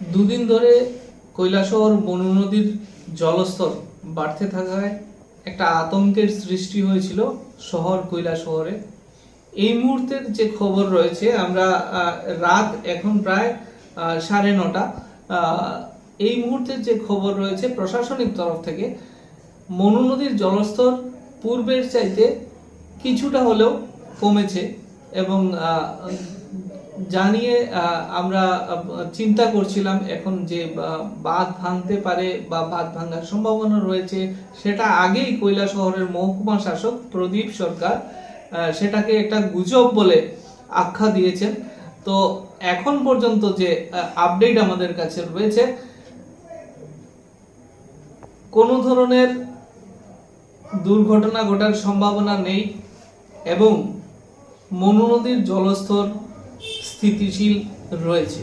দুদিন ধরে কৈলাসহর বনু নদীর জলস্তর বাড়তে থাকায় একটা আতঙ্কের সৃষ্টি হয়েছিল শহর কৈলাসহরে। এই মুহূর্তের যে খবর রয়েছে, আমরা রাত এখন প্রায় সাড়ে নটা। এই মুহূর্তের যে খবর রয়েছে প্রশাসনিক তরফ থেকে, মনু নদীর জলস্তর পূর্বের চাইতে কিছুটা হলেও কমেছে এবং জানিয়ে আমরা চিন্তা করছিলাম এখন যে বাঁধ ভাঙতে পারে বা বাঁধ ভাঙার সম্ভাবনা রয়েছে, সেটা আগেই কৈলা শহরের মহকুমা শাসক প্রদীপ সরকার সেটাকে একটা গুজব বলে আখ্যা দিয়েছেন। তো এখন পর্যন্ত যে আপডেট আমাদের কাছে রয়েছে, কোনো ধরনের দুর্ঘটনা ঘটার সম্ভাবনা নেই এবং মনু নদীর জলস্তর স্থিতিশীল রয়েছে।